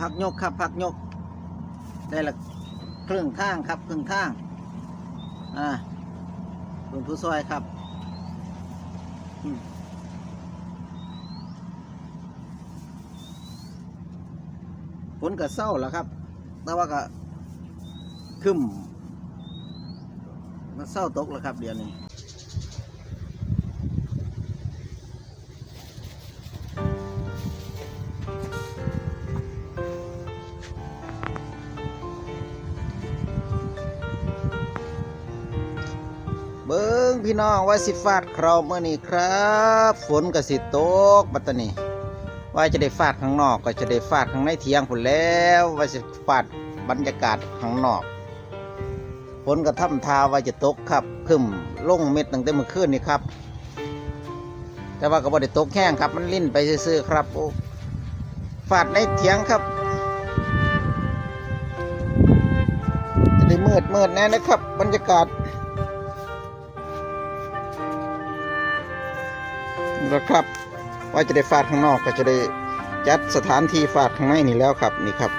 พักยกครับพักยก ได้ละครึ่งทางครับครึ่งทาง อ่าคุณผู้ซอยครับฝนก็เศร้าแล้วครับ แต่ว่าก็คึมมันเศร้าตกแล้วครับ เดี๋ยวนี้ พี่น้องว่าสิฟาดเคราเมื่อนี้ครับ ฝนก็สิตกบัตนี้ว่าจะได้ฟาดข้างนอกก็จะได้ฟาดข้างในเทียงผุนแล้ว ว่าสิฟาดบรรยากาศข้างนอกฝนก็ทำทาว่าจะตกครับขึ้นลงเม็ดตั้งแต่เมื่อคืนนี่ครับ แต่ว่าก็บ่ได้ตกแห้งครับ มันลิ่นไปซื่อๆครับโอ้ฟาดในเทียงครับจะได้มืดมืดแน่นะครับ บรรยากาศ นะครับ ว่าจะได้ฟาดข้างนอกก็จะได้จัดสถานที่ฟาดข้างในนี่แล้วครับนี่ครับ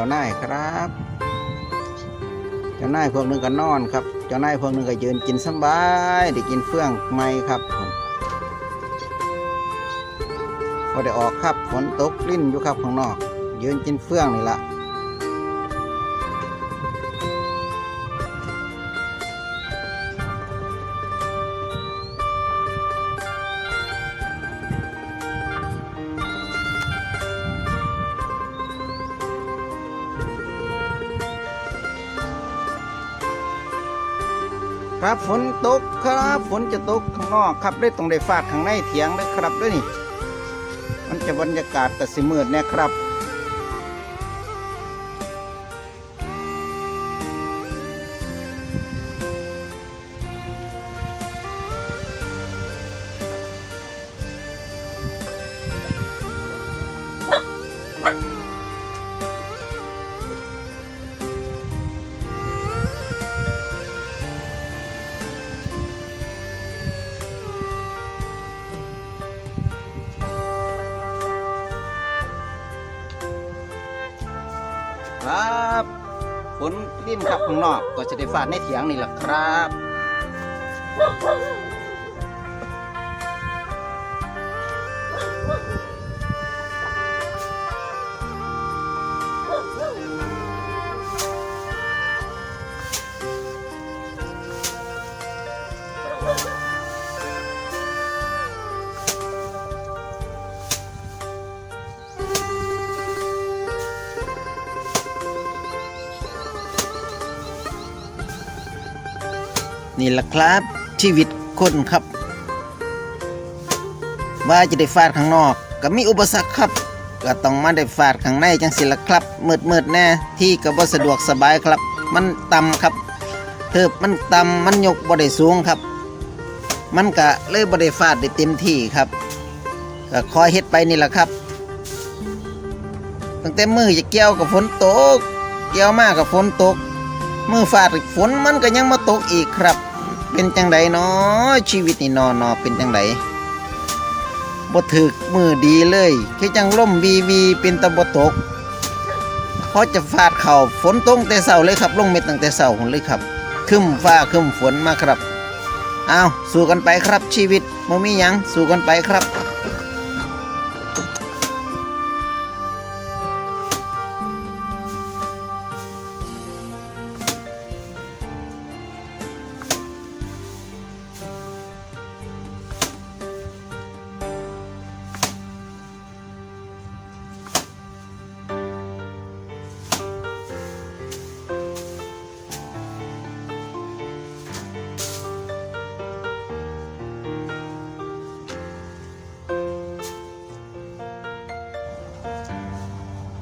จ้านายครับ เจ้านายพวกหนึงก็นอนครับ เจ้านายพวกหนึงก็ยืนกินสบายได้กินเฟื่องไม้ครับพอได้ออกครับฝนตกลิ้นอยู่ครับข้างนอก ยืนกินเฟื่องนี่ละ ครับฝนตกครับฝนจะตกข้างนอกครับได้ต้องได้ฟาดข้างในเถียงเลยครับด้วยนี่ มันจะบรรยากาศกสิมืดเนี่ยครับ ผลลิ้มครับข้างนอกก็จะได้ฟาดในเถียงนี่แหละครับ นี่แหละครับ ชีวิตคนครับ ว่าจะได้ฟาดข้างนอกก็มีอุปสรรคครับ ก็ต้องมาได้ฟาดข้างในจังสิละครับมืดมืดแน่ที่ก็บ่สะดวกสบายครับ มันต่ำครับเทิบมันต่ำมันยกบ่ได้สูงครับ มันก็เลยบ่ได้ฟาดได้เต็มที่ครับก็คอยเฮ็ดไปนี่แหละครับตั้งแต่มือจะเกี่ยวกับฝนตก เกี่ยวมากกับฝนตก มือฟาดฝนมันก็ยังมาตกอีกครับ เป็นจังไดเนาะชีวิตนี่นอนอเป็นจังไดบ่ถึกมือดีเลยคือจังล่มวีวีเป็นตะบตกพอจะฟาดเข่าฝนตกแต่เสาเลยครับลงเม็ดตั้งแต่เสาเลยครับครึ้มฟ้าครึ้มฝนมาครับอ้าวสู้กันไปครับชีวิตบ่มียังสู้กันไปครับ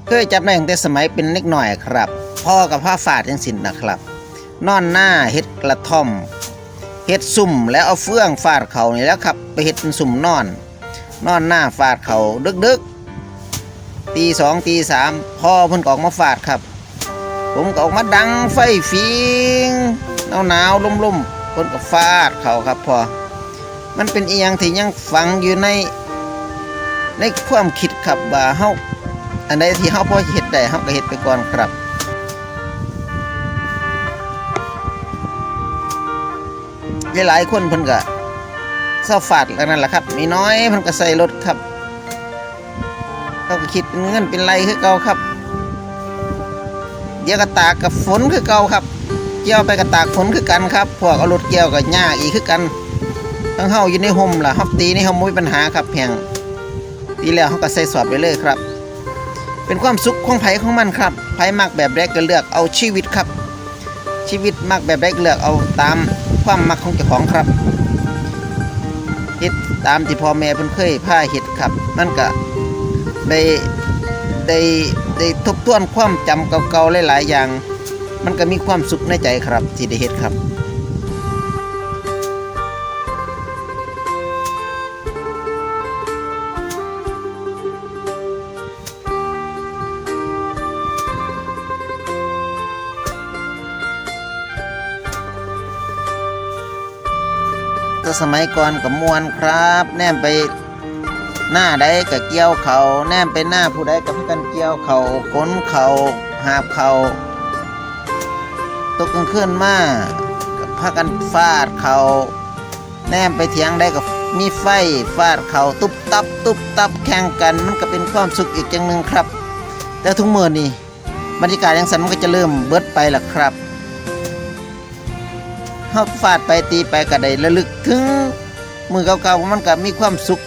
เคยจับได้ตั้งแต่สมัยเป็นเล็กหน่อยครับ พ่อกับพ่อฝาดยังสินนะครับ นอนหน้าเฮ็ดกระท่อมเฮ็ดสุ่มแล้วเอาเฟื่องฟาดเขานี่แล้วครับ ไปเฮ็ดเป็นสุ่มนอน นอนหน้าฟาดเขาดึกๆตีสองตีสามพ่อเพิ่นกออกมาฟาดครับ ผมก็ออกมาดังไฟฟิงหนาวหนาวๆลมๆเพิ่นก็ฟาดเขาครับพอมันเป็นอีหยังที่ยังฝังอยู่ในในความคิดครับว่าเฮา อันใดที่เฮาพอเฮ็ดได้เฮาก็เฮ็ดไปก่อนครับหลายๆคนเพิ่นก็เศร้าฟาดแล้วนั่นแหละครับ มีน้อยเพิ่นก็ใส่รถครับเขาก็คิดเป็นเงินเป็นไรคือเก่าครับ เดี๋ยวก็ตากกับฝนคือเก่าครับ เกี่ยวไปกับตากฝนคือกันครับ พวกเอารถเกี่ยวกับหญ้าอีกคือกันทั้งเฮาอยู่ในห่มล่ะเฮาตีนี่เฮาบ่มีปัญหาครับเพียงตีแล้วเฮาก็ใส่สอบไปเลยครับ เป็นความสุขของไผของมันครับไผมักแบบใดก็เลือกเอาชีวิตครับ ชีวิตมักแบบใดก็เลือกเอาตามความมักของเจ้าของครับเฮ็ดตามที่พ่อแม่เพิ่นเคยพาเฮ็ดครับ มันก็ได้ได้ได้ทบทวนความจำเก่าๆหลายๆอย่าง มันก็มีความสุขในใจครับที่ได้เฮ็ดครับ แต่สมัยก่อนกับมวนครับ แนมไปหน้าใดกับเกี่ยวเขาแนมไปหน้าผู้ใดกับพากันเกี่ยวเขาขนเขาหาบเขาตกกลางคืนมากับพากันฟาดเขาแนมไปเถียงได้กับมีไฟฟาดเขาตุบตับ ตุบตับแข่งกันมันก็เป็นความสุขอีกอย่างหนึ่งครับ แต่ทุกเมื่อนี่บรรยากาศอย่างสันมันก็จะเริ่มเบิดไปละครับาฟาดไปตีไปก็ได้ระลึกถึงมือเก่าๆมันก็มีความสุข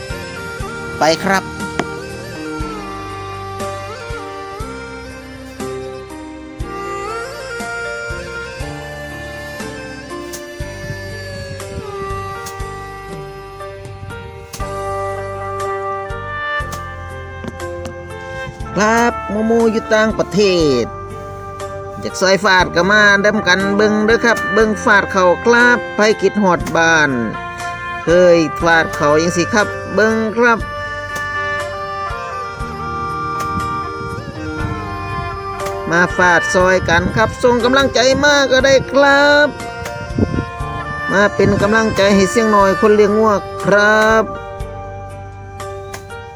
ไปครับครับหมูหมูอยู่ต่างประเทศ อยากซอยฟาดก็มาดำกันเบิงเด้อครับ เบิงฟาดเขาครับไปคิดหอดบ้าน เคยฟาดเขายังสิครับ เบิงครับมาฟาดซอยกันครับส่งกำลังใจมากก็ได้ครับ มาเป็นกำลังใจให้เสียงหน่อยคนเลี้ยงงัวครับ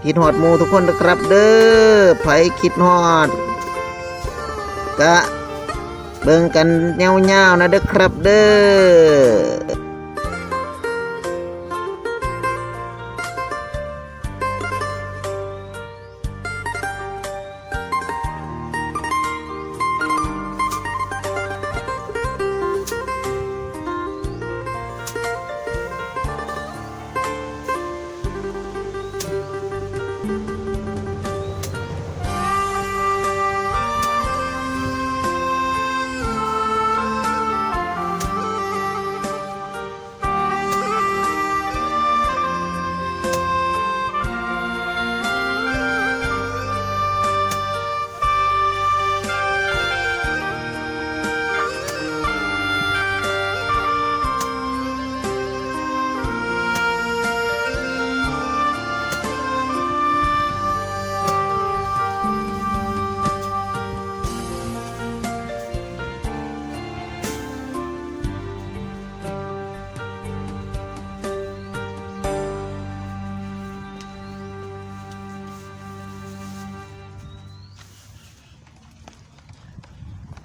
คิดหอดมูทุกคนนะครับเด้อไผคิดหอดกะ เบิ่งกันเงาๆนะเด้อครับเด้อ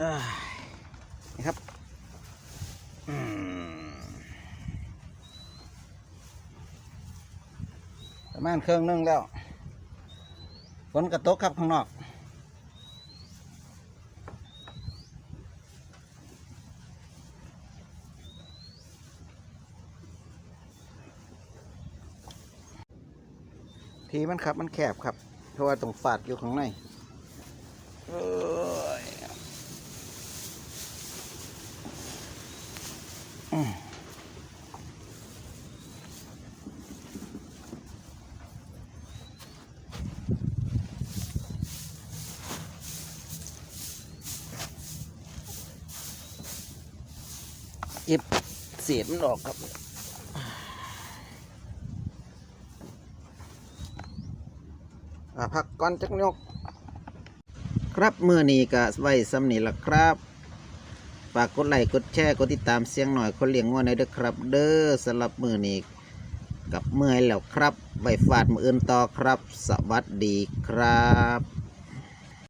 นี่ครับอืมประมาณเครื่องนึ่งแล้วฝนกระตกครับข้างนอกทีมันครับมันแคบครับ เพราะว่าตรงฝาดอยู่ข้างใน เย็บเสียมันออกครับพักก่อนจักยก ครับเมื่อนี้ก็ไว้สำนีละครับากกดไลค์กดแชร์กดติดตามเสียงหน่อยคนเลี้ยงงัวในเด้อครับ เด้อสำหรับมือนี้กับเมื่อยแล้วครับใบฟาดมืออื่นต่อครับ สวัสดีครับ